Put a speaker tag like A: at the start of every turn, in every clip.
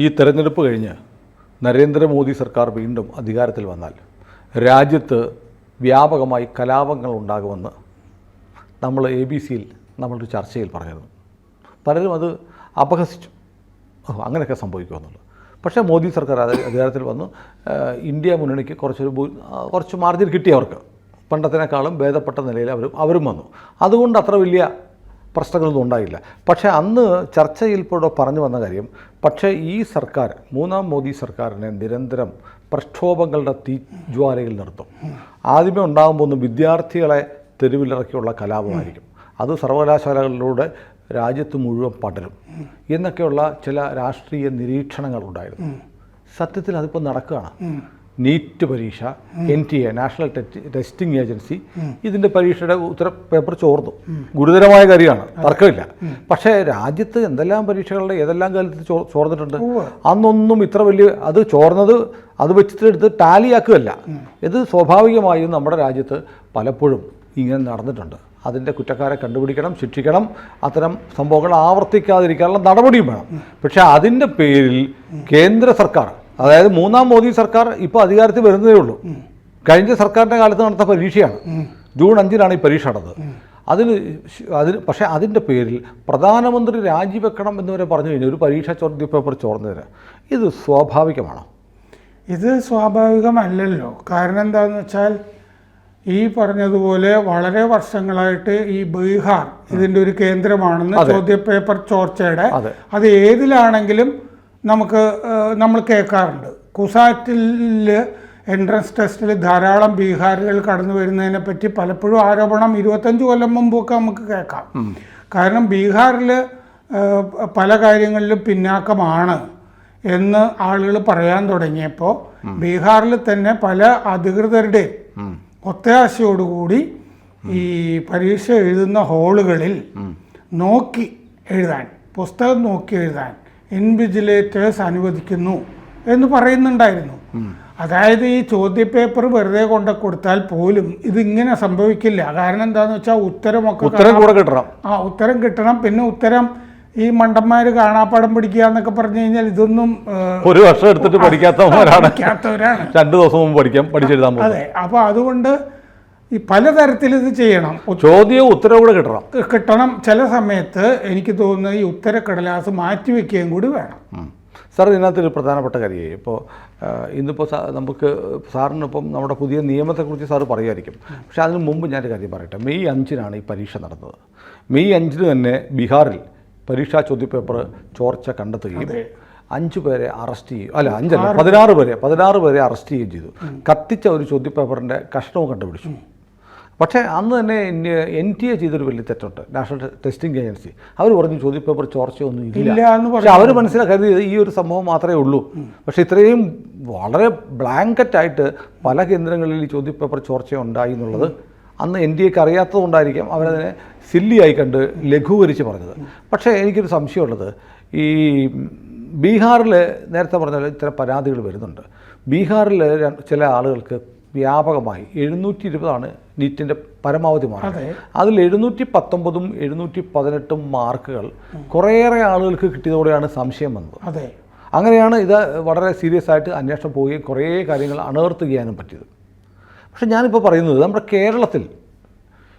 A: ഈ തെരഞ്ഞെടുപ്പ് കഴിഞ്ഞ് നരേന്ദ്രമോദി സർക്കാർ വീണ്ടും അധികാരത്തിൽ വന്നാൽ രാജ്യത്ത് വ്യാപകമായി കലാപങ്ങൾ ഉണ്ടാകുമെന്ന് നമ്മൾ എ ബി സിയിൽ നമ്മളൊരു ചർച്ചയിൽ പറഞ്ഞിരുന്നു. പലരും അത് അപഹസിച്ചു. അങ്ങനെയൊക്കെ സംഭവിക്കുമെന്നുള്ളത് പക്ഷേ മോദി സർക്കാർ അധികാരത്തിൽ വന്നു. ഇന്ത്യ മുന്നണിക്ക് കുറച്ചൊരു കുറച്ച് മാർജിൻ കിട്ടി അവർക്ക്. പണ്ടത്തിനേക്കാളും ഭേദപ്പെട്ട നിലയിൽ അവരും അവരും വന്നു. അതുകൊണ്ട് അത്ര വലിയ പ്രശ്നങ്ങളൊന്നും ഉണ്ടായില്ല. പക്ഷേ അന്ന് ചർച്ചയിൽ ഇപ്പോൾ പറഞ്ഞു വന്ന കാര്യം പക്ഷേ ഈ സർക്കാർ മൂന്നാം മോദി സർക്കാരിനെ നിരന്തരം പ്രക്ഷോഭങ്ങളുടെ തീജ്വാലയിൽ നിർത്തും. ആദ്യമേ ഉണ്ടാകുമ്പോൾ ഒന്ന് വിദ്യാർത്ഥികളെ തെരുവിലിറക്കിയുള്ള കലാപമായിരിക്കും. അത് സർവകലാശാലകളിലൂടെ രാജ്യത്ത് മുഴുവൻ പടരും. എന്നൊക്കെയുള്ള ചില രാഷ്ട്രീയ നിരീക്ഷണങ്ങൾ ഉണ്ടായിരുന്നു. സത്യത്തിൽ അതിപ്പോൾ നടക്കുകയാണ്. നീറ്റ് പരീക്ഷ N T A national testing agency ഇതിന്റെ പരീക്ഷയുടെ ഉത്തര പേപ്പർ ചോർന്നു. ഗുരുതരമായ കാര്യമാണ്. തർക്കമില്ല. പക്ഷേ രാജ്യത്ത് എന്തെല്ലാം പരീക്ഷകളുടെ ഏതെല്ലാം കാലത്ത് ചോർന്നിട്ടുണ്ട്? അന്നൊന്നും ഇത്ര വലിയ അത് ചോർന്നത് അത് വെച്ചിട്ടെടുത്ത് ടാലിയാക്കുകയല്ല. ഇത് സ്വാഭാവികമായും നമ്മുടെ രാജ്യത്ത് പലപ്പോഴും ഇങ്ങനെ നടന്നിട്ടുണ്ട്. അതിന്റെ കുറ്റക്കാരെ കണ്ടുപിടിക്കണം ശിക്ഷിക്കണം. അത്തരം സംഭവങ്ങൾ ആവർത്തിക്കാതിരിക്കാനുള്ള നടപടിയും വേണം. പക്ഷേ അതിന്റെ പേരിൽ കേന്ദ്ര സർക്കാർ അതായത് മൂന്നാം മോദി സർക്കാർ ഇപ്പോൾ അധികാരത്തിൽ വരുന്നതേ ഉള്ളൂ. കഴിഞ്ഞ സർക്കാരിന്റെ കാലത്ത് നടത്ത പരീക്ഷയാണ്. ജൂൺ അഞ്ചിനാണ് ഈ പരീക്ഷ നടന്നത് അതിന് അതിന് പക്ഷേ അതിന്റെ പേരിൽ പ്രധാനമന്ത്രി രാജിവെക്കണം എന്ന് വരെ പറഞ്ഞു കഴിഞ്ഞാൽ ഒരു പരീക്ഷ ചോദ്യ പേപ്പർ ചോർന്നതിന് ഇത് സ്വാഭാവികമാണോ?
B: ഇത് സ്വാഭാവികമല്ലല്ലോ. കാരണം എന്താണെന്ന് വെച്ചാൽ ഈ പറഞ്ഞതുപോലെ വളരെ വർഷങ്ങളായിട്ട് ഈ ബീഹാർ ഇതിന്റെ ഒരു കേന്ദ്രമാണെന്ന് ചോദ്യപേപ്പർ ചോർച്ചയുടെ
A: അത്
B: ഏതിലാണെങ്കിലും നമുക്ക് നമ്മൾ കേൾക്കാറുണ്ട്. കുസാറ്റിൽ എൻട്രൻസ് ടെസ്റ്റിൽ ധാരാളം ബീഹാറുകൾ കടന്നു വരുന്നതിനെ പറ്റി പലപ്പോഴും ആരോപണം ഇരുപത്തഞ്ച് കൊല്ലം മുമ്പൊക്കെ നമുക്ക് കേൾക്കാം. കാരണം ബീഹാറിൽ പല കാര്യങ്ങളിലും പിന്നാക്കമാണ് എന്ന് ആളുകൾ പറയാൻ തുടങ്ങിയപ്പോൾ ബീഹാറിൽ തന്നെ പല അധികൃതരുടെയും ഒത്താശയോടുകൂടി ഈ പരീക്ഷ എഴുതുന്ന ഹോളുകളിൽ നോക്കി എഴുതാൻ പുസ്തകം നോക്കി എഴുതാൻ ഇൻവിജിലേറ്റേഴ്സ് അനുവദിക്കുന്നു എന്ന് പറയുന്നുണ്ടായിരുന്നു. അതായത് ഈ ചോദ്യപേപ്പർ വെറുതെ കൊണ്ട കൊടുത്താൽ പോലും ഇതിങ്ങനെ സംഭവിക്കില്ല. കാരണം എന്താണെന്ന് വെച്ചാൽ ഉത്തരമൊക്കെ
A: ഉത്തരം കൂടെ കിട്ടണം.
B: ആ ഉത്തരം കിട്ടണം. പിന്നെ ഉത്തരം ഈ മണ്ടന്മാർ കാണാപ്പാടം പിടിക്കുക എന്നൊക്കെ പറഞ്ഞു കഴിഞ്ഞാൽ ഇതൊന്നും
A: ഒരു വർഷം എടുത്തിട്ട്
B: പഠിക്കാത്തവരാണ്.
A: രണ്ടു ദിവസം മുമ്പ് പഠിക്കാം പഠിച്ചെഴുതാൻ
B: അതെ. അപ്പോൾ അതുകൊണ്ട് ഈ പലതരത്തിൽ ഇത് ചെയ്യണം.
A: ചോദ്യവും ഉത്തരവും കൂടെ കിട്ടണം.
B: കിട്ടണം. ചില സമയത്ത് എനിക്ക് തോന്നുന്നത് ഈ ഉത്തരക്കടലാസ് മാറ്റി വെക്കുകയും കൂടി വേണം.
A: സാർ ഇതിനകത്ത് ഒരു പ്രധാനപ്പെട്ട കാര്യമായി ഇപ്പോൾ ഇന്നിപ്പോൾ നമുക്ക് സാറിനിപ്പം നമ്മുടെ പുതിയ നിയമത്തെക്കുറിച്ച് സാറ് പറയുമായിരിക്കും. പക്ഷേ അതിന് മുമ്പ് ഞാനൊരു കാര്യം പറയട്ടെ. മെയ് അഞ്ചിനാണ് ഈ പരീക്ഷ നടന്നത്. മെയ് അഞ്ചിന് തന്നെ ബീഹാറിൽ പരീക്ഷാ ചോദ്യപേപ്പർ ചോർച്ച കണ്ടെത്തുകയും അഞ്ച് പേരെ അറസ്റ്റ് ചെയ്യും. അല്ല അഞ്ചല്ല പതിനാറ് പേരെ പതിനാറ് പേരെ അറസ്റ്റ് ചെയ്യുകയും ചെയ്തു. കത്തിച്ച ഒരു ചോദ്യപേപ്പറിന്റെ കഷ്ണവും കണ്ടുപിടിച്ചു. പക്ഷേ അന്ന് തന്നെ എൻ ടി എ ചെയ്തൊരു വലിയ തെറ്റുണ്ട്. National testing agency. അവർ പറഞ്ഞു ചോദ്യപേപ്പർ ചോർച്ചയൊന്നും ഇല്ല പക്ഷെ അവർ മനസ്സിലാക്കരുത് ഈ ഒരു സംഭവം മാത്രമേ ഉള്ളൂ. പക്ഷേ ഇത്രയും വളരെ ബ്ലാങ്കറ്റായിട്ട് പല കേന്ദ്രങ്ങളിൽ ഈ ചോദ്യപേപ്പർ ചോർച്ച ഉണ്ടായി എന്നുള്ളത് അന്ന് എൻ ഡി എക്ക് അറിയാത്തതുകൊണ്ടായിരിക്കാം അവരതിനെ സില്ലിയായി കണ്ട് ലഘൂകരിച്ച് പറഞ്ഞത്. പക്ഷേ എനിക്കൊരു സംശയമുള്ളത്. ഈ ബീഹാറിൽ നേരത്തെ പറഞ്ഞ ചില പരാതികൾ വരുന്നുണ്ട്. ബീഹാറിൽ ചില ആളുകൾക്ക് വ്യാപകമായി എഴുന്നൂറ്റി ഇരുപതാണ് നീറ്റിന്റെ പരമാവധി മാർക്ക് അതിൽ എഴുന്നൂറ്റി പത്തൊമ്പതും എഴുന്നൂറ്റി പതിനെട്ടും മാർക്കുകൾ കുറേയേറെ ആളുകൾക്ക് കിട്ടിയതോടെയാണ് സംശയം വന്നത്.
B: അതെ.
A: അങ്ങനെയാണ് ഇത് വളരെ സീരിയസ് ആയിട്ട് അന്വേഷണം പോവുകയും കുറേ കാര്യങ്ങൾ അണർത്ത് ചെയ്യാനും പറ്റിയത്. പക്ഷെ ഞാനിപ്പോൾ പറയുന്നത് നമ്മുടെ കേരളത്തിൽ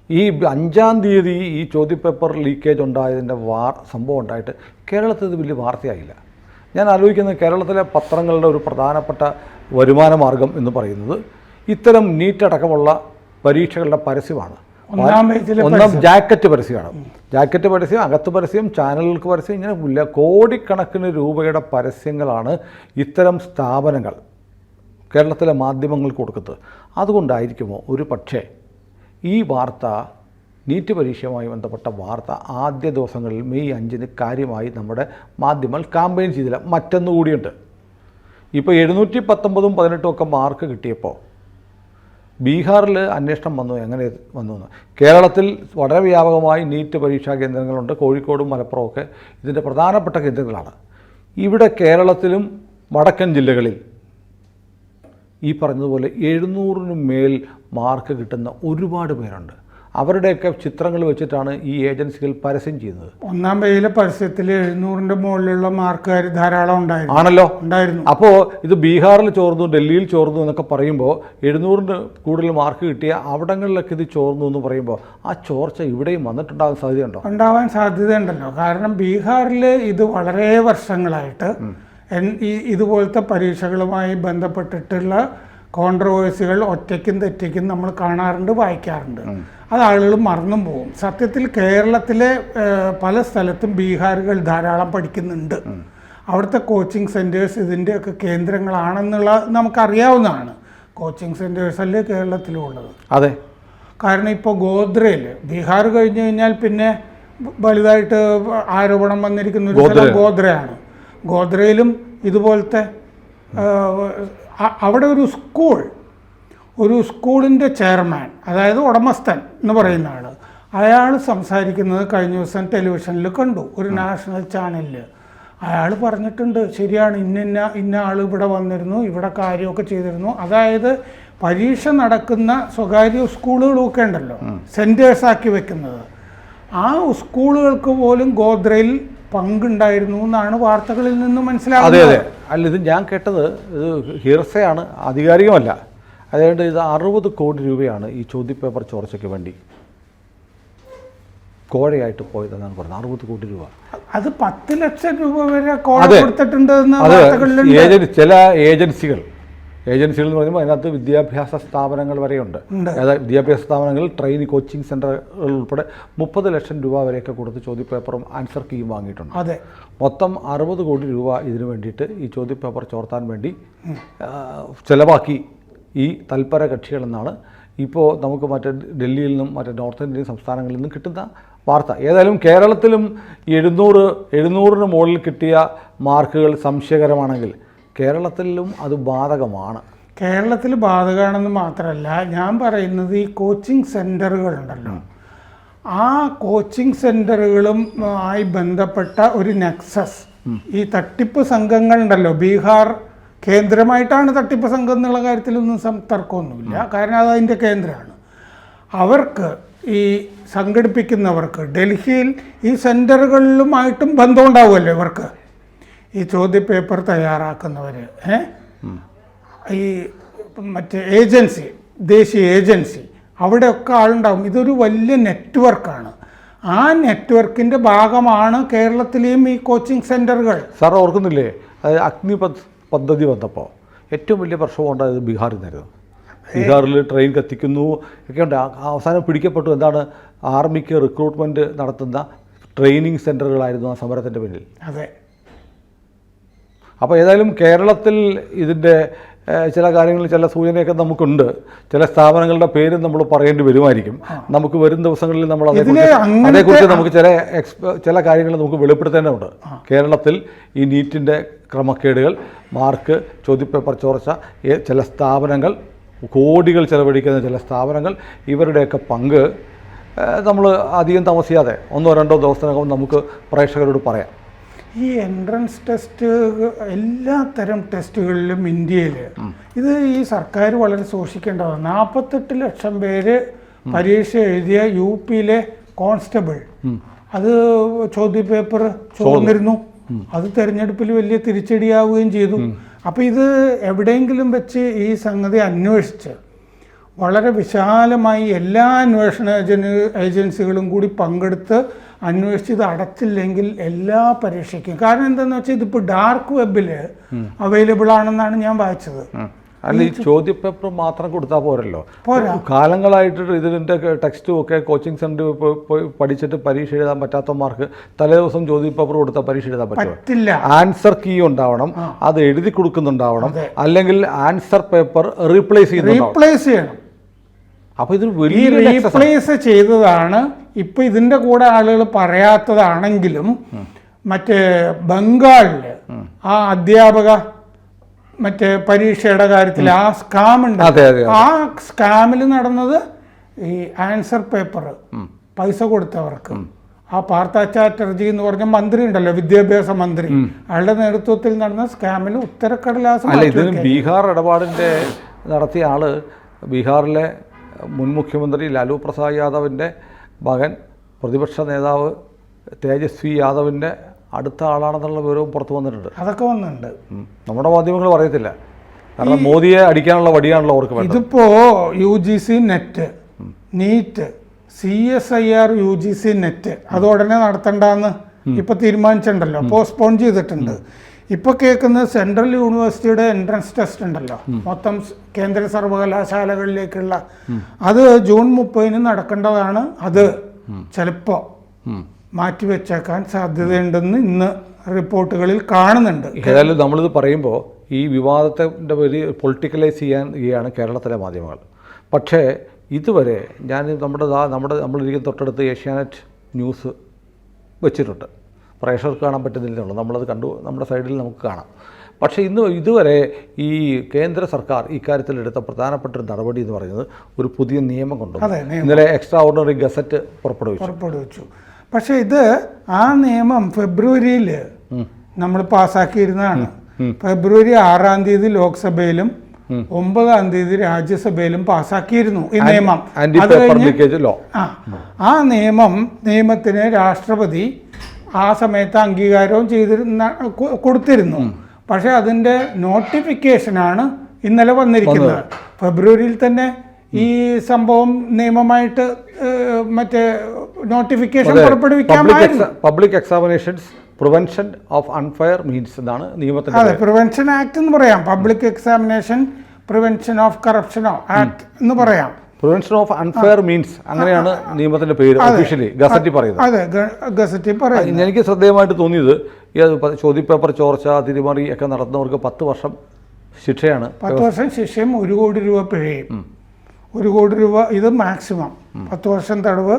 A: ഈ അഞ്ചാം തീയതി ഈ ചോദ്യപേപ്പർ ലീക്കേജ് ഉണ്ടായതിന്റെ വാർ സംഭവം ഉണ്ടായിട്ട് കേരളത്തിൽ ഇത് വലിയ വാർത്തയായില്ല. ഞാൻ ആലോചിക്കുന്നത് കേരളത്തിലെ പത്രങ്ങളുടെ ഒരു പ്രധാനപ്പെട്ട വരുമാന മാർഗം എന്ന് പറയുന്നത് ഇത്തരം നീറ്റ് അടക്കമുള്ള പരീക്ഷകളുടെ പരസ്യമാണ്.
B: ഒന്നാം
A: ജാക്കറ്റ് പരസ്യമാണ്. ജാക്കറ്റ് പരസ്യം അകത്ത് പരസ്യം ചാനലുകൾക്ക് പരസ്യം ഇങ്ങനെ ഇല്ല. കോടിക്കണക്കിന് രൂപയുടെ പരസ്യങ്ങളാണ് ഇത്തരം സ്ഥാപനങ്ങൾ കേരളത്തിലെ മാധ്യമങ്ങൾ കൊടുക്കുന്നത്. അതുകൊണ്ടായിരിക്കുമോ ഒരു പക്ഷേ ഈ വാർത്ത നീറ്റ് പരീക്ഷയുമായി ബന്ധപ്പെട്ട വാർത്ത ആദ്യ ദിവസങ്ങളിൽ മെയ് അഞ്ചിന് കാര്യമായി നമ്മുടെ മാധ്യമങ്ങൾ കാമ്പയിൻ ചെയ്തില്ല. മറ്റൊന്നുകൂടിയുണ്ട് ഇപ്പോൾ എഴുന്നൂറ്റി പത്തൊമ്പതും പതിനെട്ടും ഒക്കെ മാർക്ക് കിട്ടിയപ്പോൾ ബീഹാറിൽ അന്വേഷണം വന്നു എങ്ങനെ വന്നു എന്ന്. കേരളത്തിൽ വളരെ വ്യാപകമായി നീറ്റ് പരീക്ഷാ കേന്ദ്രങ്ങളുണ്ട്. കോഴിക്കോടും മലപ്പുറവും ഒക്കെ ഇതിന്റെ പ്രധാനപ്പെട്ട കേന്ദ്രങ്ങളാണ്. ഇവിടെ കേരളത്തിലും വടക്കൻ ജില്ലകളിൽ ഈ പറഞ്ഞതുപോലെ എഴുന്നൂറിന് മേൽ മാർക്ക് കിട്ടുന്ന ഒരുപാട് പേരുണ്ട്. അവരുടെയൊക്കെ ചിത്രങ്ങൾ വെച്ചിട്ടാണ് ഈ ഏജൻസികൾ പരസ്യം ചെയ്യുന്നത്.
B: ഒന്നാം പേജിലെ പരസ്യത്തിൽ എഴുന്നൂറിന്റെ മുകളിലുള്ള മാർക്കുകാർ ധാരാളം ഉണ്ടായിരുന്നു.
A: ആണല്ലോ?
B: ഉണ്ടായിരുന്നു.
A: അപ്പോൾ ഇത് ബീഹാറിൽ ചോർന്നു ഡൽഹിയിൽ ചോർന്നു എന്നൊക്കെ പറയുമ്പോൾ എഴുന്നൂറിന് കൂടുതൽ മാർക്ക് കിട്ടിയ അവിടങ്ങളിലൊക്കെ ഇത് ചോർന്നു എന്ന് പറയുമ്പോൾ ആ ചോർച്ച ഇവിടെയും വന്നിട്ടുണ്ടാകാൻ സാധ്യതയുണ്ടോ?
B: ഉണ്ടാവാൻ സാധ്യതയുണ്ടല്ലോ. കാരണം ബീഹാറിൽ ഇത് വളരെ വർഷങ്ങളായിട്ട് ഈ ഇതുപോലത്തെ പരീക്ഷകളുമായി ബന്ധപ്പെട്ടിട്ടുള്ള കോൺട്രവേഴ്സികൾ ഒറ്റയ്ക്കും തെറ്റയ്ക്കും നമ്മൾ കാണാറുണ്ട് വായിക്കാറുണ്ട്. അത് ആളുകൾ മറന്നും പോകും. സത്യത്തിൽ കേരളത്തിലെ പല സ്ഥലത്തും ബീഹാറുകൾ ധാരാളം പഠിക്കുന്നുണ്ട്. അവിടുത്തെ കോച്ചിങ് സെന്റേഴ്സ് ഇതിന്റെയൊക്കെ കേന്ദ്രങ്ങളാണെന്നുള്ള നമുക്കറിയാവുന്നതാണ്. കോച്ചിങ് സെന്റേഴ്സ് അല്ലേ കേരളത്തിലും ഉള്ളത്
A: അതെ.
B: കാരണം ഇപ്പോൾ ഗോദ്രയിൽ ബീഹാർ കഴിഞ്ഞു കഴിഞ്ഞാൽ പിന്നെ വലുതായിട്ട് ആരോപണം വന്നിരിക്കുന്ന ഒരു സ്ഥലം ഗോദ്രയാണ്. ഗോദ്രയിലും ഇതുപോലത്തെ അവിടെ ഒരു സ്കൂൾ ഒരു സ്കൂളിന്റെ ചെയർമാൻ അതായത് ഉടമസ്ഥൻ എന്ന് പറയുന്ന ആൾ അയാൾ സംസാരിക്കുന്നത് കഴിഞ്ഞ ദിവസം ടെലിവിഷനിൽ കണ്ടു ഒരു നാഷണൽ ചാനലിൽ. അയാൾ പറഞ്ഞിട്ടുണ്ട് ശരിയാണ് ഇന്ന ഇന്ന ആൾ ഇവിടെ വന്നിരുന്നു ഇവിടെ കാര്യമൊക്കെ ചെയ്തിരുന്നു. അതായത് പരീക്ഷ നടക്കുന്ന സ്വകാര്യ സ്കൂളുകളൊക്കെ ഉണ്ടല്ലോ സെന്റേഴ്സ് ആക്കി വെക്കുന്നത്. ആ സ്കൂളുകൾക്ക് പോലും ഗോദ്രയിൽ പങ്കുണ്ടായിരുന്നു എന്നാണ് വാർത്തകളിൽ നിന്ന് മനസ്സിലാകുന്നത്.
A: അല്ല ഇത് ഞാൻ കേട്ടത് ഇത് ഹിർസയാണ് ആധികാരികമല്ല. അതുകൊണ്ട് ഇത് അറുപത് കോടി രൂപയാണ് ഈ ചോദ്യപേപ്പർ ചോർച്ചയ്ക്ക് വേണ്ടി കോഴയായിട്ട് പോയതെന്നാണ് പറഞ്ഞത്. അറുപത് കോടി രൂപ.
B: അത് പത്ത് ലക്ഷം രൂപ വരെ കോഴ. കൊടുത്തിട്ടുണ്ട്
A: ചില ഏജൻസികൾ ഏജൻസികൾ എന്ന് പറയുമ്പോൾ അതിനകത്ത് വിദ്യാഭ്യാസ സ്ഥാപനങ്ങൾ വരെയുണ്ട്. അതായത് വിദ്യാഭ്യാസ സ്ഥാപനങ്ങളിൽ ട്രെയിനിങ് കോച്ചിങ് സെന്ററുകൾ ഉൾപ്പെടെ മുപ്പത് ലക്ഷം രൂപ വരെയൊക്കെ കൊടുത്ത് ചോദ്യപേപ്പറും ആൻസർ കീയും വാങ്ങിയിട്ടുണ്ട്.
B: അതെ.
A: മൊത്തം അറുപത് കോടി രൂപ ഇതിനു വേണ്ടിയിട്ട് ഈ ചോദ്യപേപ്പർ ചോർത്താൻ വേണ്ടി ചിലവാക്കി ഈ തൽപര കക്ഷികളെന്നാണ് ഇപ്പോൾ നമുക്ക് മറ്റേ ഡൽഹിയിൽ നിന്നും മറ്റേ നോർത്ത് ഇന്ത്യൻ സംസ്ഥാനങ്ങളിൽ നിന്നും കിട്ടുന്ന വാർത്ത. ഏതായാലും കേരളത്തിലും എഴുന്നൂറ് എഴുന്നൂറിന് മുകളിൽ കിട്ടിയ മാർക്കുകൾ സംശയകരമാണെങ്കിൽ കേരളത്തിലും അത് ബാധകമാണ്.
B: കേരളത്തിൽ ബാധകമാണെന്ന് മാത്രമല്ല ഞാൻ പറയുന്നത് ഈ കോച്ചിങ് സെന്ററുകളുണ്ടല്ലോ ആ കോച്ചിങ് സെന്ററുകളും ആയി ബന്ധപ്പെട്ട ഒരു നെക്സസ് ഈ തട്ടിപ്പ് സംഘങ്ങളുണ്ടല്ലോ ബീഹാർ കേന്ദ്രമായിട്ടാണ് തട്ടിപ്പ് സംഘം എന്നുള്ള കാര്യത്തിലൊന്നും തർക്കമൊന്നുമില്ല. കാരണം അത് അതിന്റെ കേന്ദ്രമാണ്. അവർക്ക് ഈ സംഘടിപ്പിക്കുന്നവർക്ക് ഡൽഹിയിൽ ഈ സെന്ററുകളിലുമായിട്ടും ബന്ധമുണ്ടാവുമല്ലോ ഇവർക്ക്? ഈ ചോദ്യപേപ്പർ തയ്യാറാക്കുന്നവർ ഈ മറ്റേ ഏജൻസി ദേശീയ ഏജൻസി അവിടെയൊക്കെ ആളുണ്ടാവും. ഇതൊരു വലിയ നെറ്റ്വർക്കാണ്. ആ നെറ്റ്വർക്കിന്റെ ഭാഗമാണ് കേരളത്തിലെയും ഈ കോച്ചിങ് സെന്ററുകൾ
A: സാർ ഓർക്കുന്നില്ലേ? അഗ്നി പദ്ധതി വന്നപ്പോൾ ഏറ്റവും വലിയ പ്രശ്നം ഉണ്ടായത് ബീഹാറിൽ നിന്നായിരുന്നു ബീഹാറിൽ ട്രെയിൻ കത്തിക്കുന്നു ഒക്കെ ഉണ്ട്. അവസാനം പിടിക്കപ്പെട്ടു. എന്താണ്? ആർമിക്ക് റിക്രൂട്ട്മെന്റ് നടത്തുന്ന ട്രെയിനിങ് സെന്ററുകളായിരുന്നു ആ സമരത്തിന്റെ പിന്നിൽ.
B: അതെ.
A: അപ്പോൾ ഏതായാലും കേരളത്തിൽ ഇതിന്റെ ചില കാര്യങ്ങളിൽ ചില സൂചനയൊക്കെ നമുക്കുണ്ട്. ചില സ്ഥാപനങ്ങളുടെ പേര് നമ്മൾ പറയേണ്ടി വരുമായിരിക്കും. നമുക്ക് വരും ദിവസങ്ങളിൽ നമ്മൾ അതേക്കുറിച്ച് അതേക്കുറിച്ച് നമുക്ക് ചില എക്സ്പ ചില കാര്യങ്ങൾ നമുക്ക് വെളിപ്പെടുത്തേണ്ടതുണ്ട്. കേരളത്തിൽ ഈ നീറ്റിന്റെ ക്രമക്കേടുകൾ മാർക്ക് ചോദ്യപേപ്പർ ചോർച്ച ചില സ്ഥാപനങ്ങൾ കോടികൾ ചെലവഴിക്കുന്ന ചില സ്ഥാപനങ്ങൾ ഇവരുടെയൊക്കെ പങ്ക് നമ്മൾ അധികം താമസിയാതെ ഒന്നോ രണ്ടോ ദിവസത്തിനകം നമുക്ക് പ്രേക്ഷകരോട് പറയാം.
B: ഈ എൻട്രൻസ് ടെസ്റ്റ് എല്ലാ തരം ടെസ്റ്റുകളിലും ഇന്ത്യയിൽ ഇത് ഈ സർക്കാർ വളരെ സൂക്ഷിക്കേണ്ടതാണ്. നാൽപ്പത്തെട്ട് ലക്ഷം പേര് പരീക്ഷ എഴുതിയ യു പിയിലെ കോൺസ്റ്റബിൾ അത് ചോദ്യപേപ്പർ ചോർന്നിരുന്നു. അത് തെരഞ്ഞെടുപ്പിൽ വലിയ തിരിച്ചടിയാവുകയും ചെയ്തു. അപ്പോൾ ഇത് എവിടെയെങ്കിലും വെച്ച് ഈ സംഗതി അന്വേഷിച്ച് വളരെ വിശാലമായി എല്ലാ അന്വേഷണ ഏജൻ ഏജൻസികളും കൂടി പങ്കെടുത്ത് അന്വേഷിച്ച് ഇത് അടച്ചില്ലെങ്കിൽ എല്ലാ പരീക്ഷയ്ക്കും. കാരണം എന്താണെന്ന് വെച്ചാൽ ഇതിപ്പോൾ ഡാർക്ക് വെബിൽ അവൈലബിൾ ആണെന്നാണ് ഞാൻ വായിച്ചത്.
A: അല്ല ഈ ചോദ്യപേപ്പർ മാത്രം കൊടുത്താൽ പോരല്ലോ? കാലങ്ങളായിട്ട് ഇതിന്റെ ടെക്സ്റ്റും ഒക്കെ കോച്ചിങ് സെന്ററിൽ പോയി പഠിച്ചിട്ട് പരീക്ഷ എഴുതാൻ പറ്റാത്തവന്മാർക്ക് തലേ ദിവസം ചോദ്യപേപ്പർ കൊടുത്താൽ പരീക്ഷ എഴുതാൻ
B: പറ്റില്ല.
A: ആൻസർ കീ ഉണ്ടാവണം അത് എഴുതി കൊടുക്കുന്നുണ്ടാവണം അല്ലെങ്കിൽ ആൻസർ പേപ്പർ റീപ്ലേസ് ചെയ്യുന്നു
B: റീപ്ലേസ് ചെയ്യണം.
A: അപ്പോൾ ഇതൊരു വലിയ
B: റീപ്ലേസ് ചെയ്തതാണ്. ഇപ്പൊ ഇതിന്റെ കൂടെ ആളുകൾ പറയാത്തതാണെങ്കിലും മറ്റേ ബംഗാളിൽ ആ അധ്യാപക മറ്റേ പരീക്ഷയുടെ കാര്യത്തിൽ ആ സ്കാം ഉണ്ട്. ആ സ്കാമിൽ നടന്നത് ഈ ആൻസർ പേപ്പർ പൈസ കൊടുത്തവർക്ക്. ആ പാർത്ഥ ചാറ്റർജി എന്ന് പറഞ്ഞ മന്ത്രി ഉണ്ടല്ലോ വിദ്യാഭ്യാസ മന്ത്രി. അയാളുടെ നേതൃത്വത്തിൽ നടന്ന സ്കാമിൽ ഉത്തരക്കടലാസം
A: ബീഹാർ ഇടപാടിന്റെ നടത്തിയ ആൾ ബീഹാറിലെ മുൻ മുഖ്യമന്ത്രി ലാലു പ്രസാദ് യാദവിന്റെ മകൻ പ്രതിപക്ഷ നേതാവ് തേജസ്വി യാദവിന്റെ അടുത്ത ആളാണെന്നുള്ള വിവരവും പുറത്തു വന്നിട്ടുണ്ട്.
B: അതൊക്കെ വന്നിട്ടുണ്ട്.
A: നമ്മുടെ മാധ്യമങ്ങൾ പറയത്തില്ല. കാരണം മോദിയെ അടിക്കാനുള്ള വടിയാണല്ലോ അവർക്ക് വേണ്ടത്.
B: ഇതിപ്പോ U G C NET NEET C S I R U G C NET അത് ഉടനെ നടത്തണ്ടെന്ന് ഇപ്പൊ തീരുമാനിച്ചിട്ടുണ്ടല്ലോ പോസ്റ്റ്പോൺ ചെയ്തിട്ടുണ്ട്. ഇപ്പൊ കേൾക്കുന്നത് സെൻട്രൽ യൂണിവേഴ്സിറ്റിയുടെ എൻട്രൻസ് ടെസ്റ്റ് ഉണ്ടല്ലോ. മൊത്തം കേന്ദ്ര സർവകലാശാലകളിലേക്കുള്ള. അത് ജൂൺ മുപ്പതിന് നടക്കേണ്ടതാണ്. അത് ചിലപ്പോ
A: ഉം.
B: മാറ്റിവെച്ചേക്കാൻ സാധ്യതയുണ്ടെന്ന് ഇന്ന് റിപ്പോർട്ടുകളിൽ കാണുന്നുണ്ട്.
A: ഏതായാലും നമ്മളിത് പറയുമ്പോൾ ഈ വിവാദത്തിന്റെ പേര് പൊളിറ്റിക്കലൈസ് ചെയ്യാൻ ചെയ്യുകയാണ് കേരളത്തിലെ മാധ്യമങ്ങൾ. പക്ഷേ ഇതുവരെ ഞാൻ നമ്മുടെ നമ്മുടെ നമ്മളിരിക്കുന്ന തൊട്ടടുത്ത് ഏഷ്യാനെറ്റ് ന്യൂസ് വെച്ചിട്ടുണ്ട്. പ്രേക്ഷകർക്ക് കാണാൻ പറ്റുന്നില്ലെന്നുള്ളൂ നമ്മളത് കണ്ടു നമ്മുടെ സൈഡിൽ നമുക്ക് കാണാം. പക്ഷേ ഇന്ന് ഇതുവരെ ഈ കേന്ദ്ര സർക്കാർ ഇക്കാര്യത്തിൽ എടുത്ത പ്രധാനപ്പെട്ട ഒരു നടപടി എന്ന് പറയുന്നത് ഒരു പുതിയ നിയമം കൊണ്ടുവന്നു. ഇന്നലെ എക്സ്ട്രാ ഓർഡിനറി ഗസറ്റ് പുറപ്പെടുവിച്ചു.
B: പുറപ്പെടുവിച്ചു. പക്ഷേ ഇത് ആ നിയമം ഫെബ്രുവരിയിൽ നമ്മൾ പാസ്സാക്കിയിരുന്നതാണ്. ഫെബ്രുവരി ആറാം തീയതി ലോക്സഭയിലും ഒമ്പതാം തീയതി രാജ്യസഭയിലും പാസ്സാക്കിയിരുന്നു ഈ നിയമം. അത് കഴിഞ്ഞ് ആ നിയമം നിയമത്തിന് രാഷ്ട്രപതി ആ സമയത്ത് അംഗീകാരവും ചെയ്തിരുന്ന കൊടുത്തിരുന്നു. പക്ഷെ അതിന്റെ നോട്ടിഫിക്കേഷനാണ് ഇന്നലെ വന്നിരിക്കുന്നത്. ഫെബ്രുവരിയിൽ തന്നെ ഈ സംഭവം നിയമമായിട്ട് മറ്റേ notification പുറപ്പെടുവിക്കാമായിരുന്നു.
A: Public examinations prevention of unfair means എന്നാണ് നിയമത്തിൽ
B: അതെ പ്രിവെൻഷൻ ആക്ട് എന്ന് പറയാം. പബ്ലിക് എക്സാമിനേഷൻ പ്രിവെൻഷൻ ഓഫ് കറപ്ഷനോ ആക്ട് എന്ന് പറയാം.
A: പ്രിവെൻഷൻ ഓഫ് അൺഫെയർ മീൻസ് അങ്ങനെയാണ് നിയമത്തിന്റെ പേര് ഒഫീഷ്യലി ഗസറ്റി പറയുന്നത്.
B: അതെ ഗസറ്റി ഗസറ്റിൽ പറയും
A: എനിക്ക് ശ്രദ്ധേയമായിട്ട് തോന്നിയത് ഈ ചോദ്യപേപ്പർ ചോർച്ച തിരിമറി ഒക്കെ നടത്തുന്നവർക്ക് പത്ത് വർഷം ശിക്ഷയാണ്.
B: പത്ത് വർഷം ശിക്ഷയും ഒരു കോടി രൂപ പിഴയും. ഒരു കോടി രൂപ ഇത് മാക്സിമം പത്ത് വർഷം തടവ്.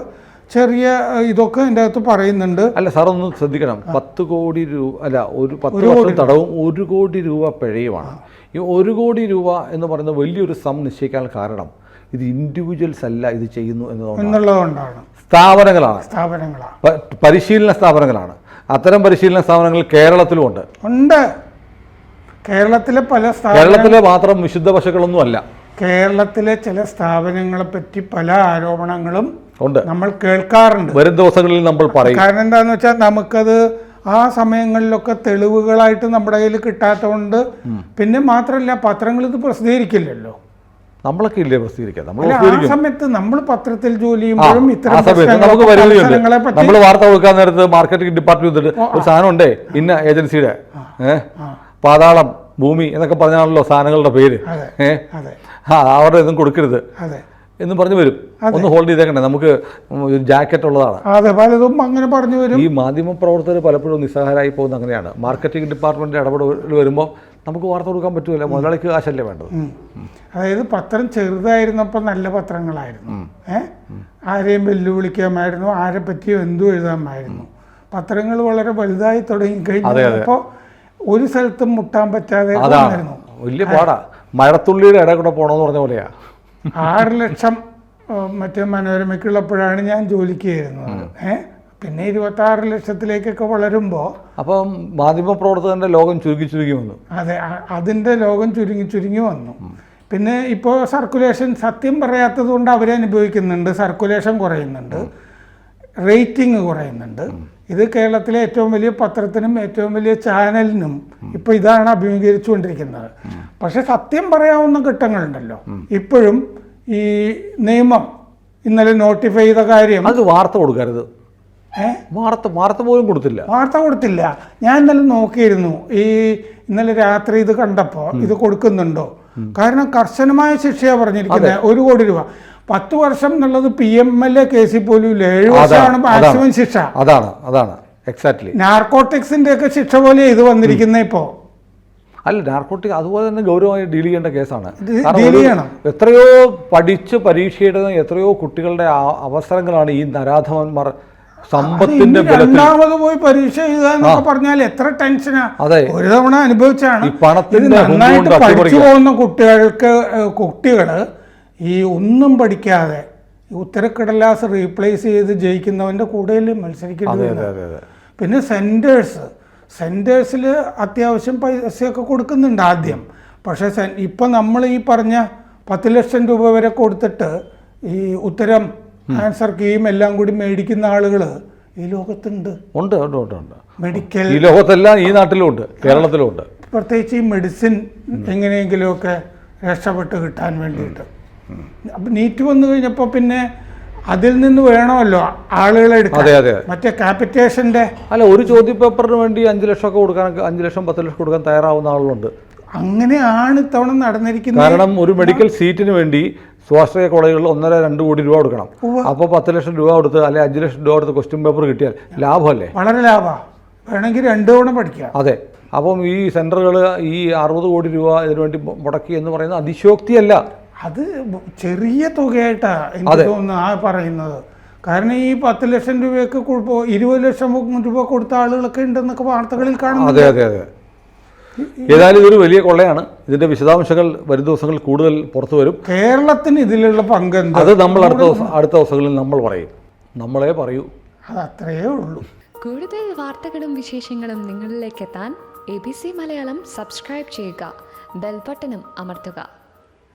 B: ചെറിയ ഇതൊക്കെ ഇതിന്റെ അകത്ത് പറയുന്നുണ്ട്.
A: അല്ല സാർ ഒന്ന് ശ്രദ്ധിക്കണം. പത്ത് കോടി രൂപ അല്ല ഒരു പത്ത് വർഷം തടവും ഒരു കോടി രൂപ പിഴയുമാണ്. ഈ ഒരു കോടി രൂപ എന്ന് പറയുന്ന വലിയൊരു സം നിശ്ചയിക്കാൻ കാരണം ഇത് ഇൻഡിവിജ്വൽസ് അല്ല ഇത് ചെയ്യുന്നു
B: എന്നുള്ളതുകൊണ്ടാണ്.
A: സ്ഥാപനങ്ങളാണ്.
B: സ്ഥാപനങ്ങളാണ്.
A: പരിശീലന സ്ഥാപനങ്ങളാണ്. അത്തരം പരിശീലന സ്ഥാപനങ്ങൾ കേരളത്തിലും ഉണ്ട്.
B: ഉണ്ട് കേരളത്തിലെ പല
A: കേരളത്തിലെ മാത്രം വിശുദ്ധ പശുക്കളൊന്നും അല്ല.
B: കേരളത്തിലെ ചില സ്ഥാപനങ്ങളെ പറ്റി പല ആരോപണങ്ങളും
A: ഉണ്ട്.
B: നമ്മൾ കേൾക്കാറുണ്ട്.
A: വരും ദിവസങ്ങളിൽ നമ്മൾ പറയും.
B: കാരണം എന്താന്ന് വെച്ചാൽ നമുക്കത് ആ സമയങ്ങളിലൊക്കെ തെളിവുകളായിട്ട് നമ്മുടെ കയ്യിൽ കിട്ടാത്തതുകൊണ്ട് പിന്നെ മാത്രമല്ല പത്രങ്ങൾ ഇത് പ്രസിദ്ധീകരിക്കില്ലല്ലോ.
A: നമ്മളൊക്കെ ഇല്ലേ പ്രസിദ്ധീകരിക്കുക നമ്മൾ
B: ആ സമയത്ത് നമ്മൾ പത്രത്തിൽ ജോലി ചെയ്യുമ്പോഴും
A: ആ സമയത്ത് നമുക്ക് നമ്മൾ വാർത്ത കൊടുക്കാൻ നേരത്ത് മാർക്കറ്റിംഗ് ഡിപ്പാർട്ട്മെന്റ് ഒരു സാധനം ഉണ്ടേ ഇന്ന ഏജൻസിയുടെ? പാതാളം ഭൂമി എന്നൊക്കെ പറഞ്ഞാണല്ലോ സാധനങ്ങളുടെ പേര്. ഏഹ് അവരുടെ ഇതും കൊടുക്കരുത്. എന്ന് പറഞ്ഞു വരും. ഒന്ന് ഹോൾഡ് ചെയ്തേക്കണ്ടേ നമുക്ക് ജാക്കറ്റ് ഉള്ളതാണ്.
B: അതെ പലതും അങ്ങനെ പറഞ്ഞു വരും.
A: ഈ മാധ്യമ പ്രവർത്തകർ പലപ്പോഴും നിസ്സഹാരായി പോകുന്ന അങ്ങനെയാണ്. മാർക്കറ്റിംഗ് ഡിപ്പാർട്ട്മെന്റ് ഇടപെടൽ വരുമ്പോൾ നമുക്ക് വാർത്ത കൊടുക്കാൻ പറ്റുമല്ലോ മുതലാളിക്ക് കാശല്ലേ വേണ്ടത്.
B: അതായത് പത്രം ചെറുതായിരുന്നപ്പോൾ നല്ല പത്രങ്ങളായിരുന്നു. ഏ? ആരെയും വെല്ലുവിളിക്കാമായിരുന്നു. ആരെ പറ്റിയും എന്തും എഴുതാമായിരുന്നു. പത്രങ്ങൾ വളരെ വലുതായി തുടങ്ങി കഴിഞ്ഞപ്പോൾ ഒരു സ്ഥലത്തും മുട്ടാൻ പറ്റാതെ
A: വലിയ പാടാ. മഴത്തുള്ളിയുടെ ഇട കൂടെ പോകണമെന്ന് പറഞ്ഞ പോലെയാ.
B: ആറ് ലക്ഷം ഏഹ്, മറ്റേ മനോരമയ്ക്കുള്ളപ്പോഴാണ് ഞാൻ ജോലിക്ക് ചേരുന്നത് ഏ? പിന്നെ ഇരുപത്തി ആറ് ലക്ഷത്തിലേക്കൊക്കെ വളരുമ്പോൾ
A: അപ്പം മാധ്യമ പ്രവർത്തകന്റെ ലോകം ചുരുങ്ങി ചുരുങ്ങി വന്നു.
B: അതെ അതിന്റെ അതിന്റെ ലോകം ചുരുങ്ങി ചുരുങ്ങി വന്നു. പിന്നെ ഇപ്പോൾ സർക്കുലേഷൻ സത്യം പറയാത്തത് കൊണ്ട് അവരെ അനുഭവിക്കുന്നുണ്ട്. സർക്കുലേഷൻ കുറയുന്നുണ്ട്. റേറ്റിംഗ് കുറയുന്നുണ്ട്. ഇത് കേരളത്തിലെ ഏറ്റവും വലിയ പത്രത്തിനും ഏറ്റവും വലിയ ചാനലിനും ഇപ്പോൾ ഇതാണ് അഭിമുഖീകരിച്ചുകൊണ്ടിരിക്കുന്നത്. പക്ഷെ സത്യം പറയാവുന്ന ഘട്ടങ്ങളുണ്ടല്ലോ. ഇപ്പോഴും ഈ നിയമം ഇന്നലെ നോട്ടിഫൈ ചെയ്ത കാര്യം
A: അത് വാർത്ത കൊടുക്കരുത്. വാർത്ത വാർത്ത പോലും കൊടുത്തില്ല.
B: വാർത്ത കൊടുത്തില്ല. ഞാൻ ഇന്നലെ നോക്കിയിരുന്നു. ഈ ഇന്നലെ രാത്രി ഇത് കണ്ടപ്പോൾ ഇത് കൊടുക്കുന്നുണ്ടോ? കാരണം കർശനമായ ശിക്ഷയാ പറഞ്ഞിരിക്കുന്നത് ഒരു കോടി രൂപ. പത്ത് വർഷം എന്നുള്ളത് പി എം എൽ എ കേസിൽ പോലും ഇല്ല. ഏഴ് വർഷമാണ് മാക്സിമം ശിക്ഷ.
A: അതാണ് അതാണ്. എക്സാക്ട്ലി
B: നാർക്കോട്ടിക്സിന്റെ ഒക്കെ ശിക്ഷ പോലെ ഇത് വന്നിരിക്കുന്ന ഇപ്പോ.
A: അല്ല നാർക്കോട്ടിക് അതുപോലെ തന്നെ ഗൗരവമായി ഡീൽ ചെയ്യേണ്ട കേസാണ്. എത്രയോ പഠിച്ച് പരീക്ഷ എത്രയോ കുട്ടികളുടെ അവസരങ്ങളാണ് ഈ നരാധമന്മാർ സമ്പത്തിന്റെ
B: രണ്ടാമത് പോയി പരീക്ഷ എഴുതാന്നൊക്കെ പറഞ്ഞാൽ എത്ര ടെൻഷനാ.
A: അതെ.
B: ഒരു തവണ അനുഭവിച്ചാണ്
A: ഈ പണത്തിന്റെ
B: നന്നായിട്ട് പഠിച്ചു പോകുന്ന കുട്ടികൾക്ക് കുട്ടികൾ ഈ ഒന്നും പഠിക്കാതെ ഉത്തരക്കടലാസ് റീപ്ലേസ് ചെയ്ത് ജയിക്കുന്നവന്റെ കൂടെയല്ലേ മത്സരിക്കേണ്ടി
A: അതെ അതെ അതെ അതെ.
B: പിന്നെ സെന്റേഴ്സ് സെന്റേഴ്സിൽ അത്യാവശ്യം പൈസയൊക്കെ കൊടുക്കുന്നുണ്ട് ആദ്യം. പക്ഷേ ഇപ്പം നമ്മൾ ഈ പറഞ്ഞ പത്ത് ലക്ഷം രൂപ വരെ കൊടുത്തിട്ട് ഈ ഉത്തരം ആൻസർ കീയും എല്ലാം കൂടി മേടിക്കുന്ന ആളുകൾ ഈ ലോകത്തുണ്ട്.
A: ഉണ്ട് ഉണ്ട് ഉണ്ട് ഉണ്ട്.
B: മെഡിക്കൽ
A: ഈ ലോകത്തെല്ലാം ഈ നാട്ടിലുണ്ട് കേരളത്തിലുണ്ട്
B: പ്രത്യേകിച്ച് ഈ മെഡിസിൻ എങ്ങനെയെങ്കിലുമൊക്കെ രക്ഷപ്പെട്ട് കിട്ടാൻ വേണ്ടിയിട്ട്. അപ്പം നീറ്റ് വന്നു കഴിഞ്ഞപ്പോൾ പിന്നെ അതിൽ നിന്ന് വേണമല്ലോ ആളുകളെ
A: അതെ അതെ.
B: മറ്റേ ക്യാപിറ്റേഷന്റെ
A: അല്ല ഒരു ചോദ്യ പേപ്പറിന് വേണ്ടി അഞ്ചു ലക്ഷം ഒക്കെ കൊടുക്കാൻ അഞ്ച് ലക്ഷം പത്ത് ലക്ഷം കൊടുക്കാൻ തയ്യാറാവുന്ന ആളുകളുണ്ട്.
B: അങ്ങനെയാണ് ഇത്തവണ നടന്നിരിക്കുന്നത്.
A: കാരണം ഒരു മെഡിക്കൽ സീറ്റിന് വേണ്ടി സ്വാശ്രയ കോളേജുകളിൽ ഒന്നര രണ്ട് കോടി രൂപ കൊടുക്കണം. അപ്പോൾ പത്ത് ലക്ഷം രൂപ കൊടുത്ത് അല്ലെങ്കിൽ അഞ്ച് ലക്ഷം രൂപ കൊടുത്ത് ക്വസ്റ്റ്യൻ പേപ്പർ കിട്ടിയാൽ ലാഭമല്ലേ?
B: വളരെ ലാഭമാണ് വേണമെങ്കിൽ രണ്ടു തവണ പഠിക്കാം
A: അതെ. അപ്പം ഈ സെന്ററുകൾ ഈ അറുപത് കോടി രൂപ ഇതിനു വേണ്ടി മുടക്കി എന്ന് പറയുന്നത് അതിശോക്തിയല്ല
B: അത് ചെറിയ തുകയായിട്ടാണ് എനിക്ക് തോന്നുന്നു ആ പറയുന്നത്. കാരണം ഈ പത്ത് ലക്ഷം രൂപയൊക്കെ ഇരുപത് ലക്ഷം രൂപ കൊടുത്ത ആളുകളൊക്കെ ഉണ്ടെന്നൊക്കെ വാർത്തകളിൽ കാണുന്നു
A: അതെ അതെ അതെ. ഏതായാലും ഇതൊരു വലിയ കൊള്ളയാണ്. ഇതിന്റെ വിശദാംശങ്ങൾ വരും ദിവസങ്ങൾ കൂടുതൽ പുറത്തു വരും.
B: കേരളത്തിന് ഇതിലുള്ള പങ്ക്
A: അത് നമ്മൾ അടുത്ത അടുത്ത ദിവസങ്ങളിൽ നമ്മൾ പറയും. നമ്മളെ പറയൂ.
B: അത് അത്രയേ ഉള്ളൂ.
C: കൂടുതൽ വാർത്തകളും വിശേഷങ്ങളും നിങ്ങളിലേക്ക് എത്താൻ A B C Malayalam subscribe ചെയ്യുക. ബെൽബട്ടനും അമർത്തുക.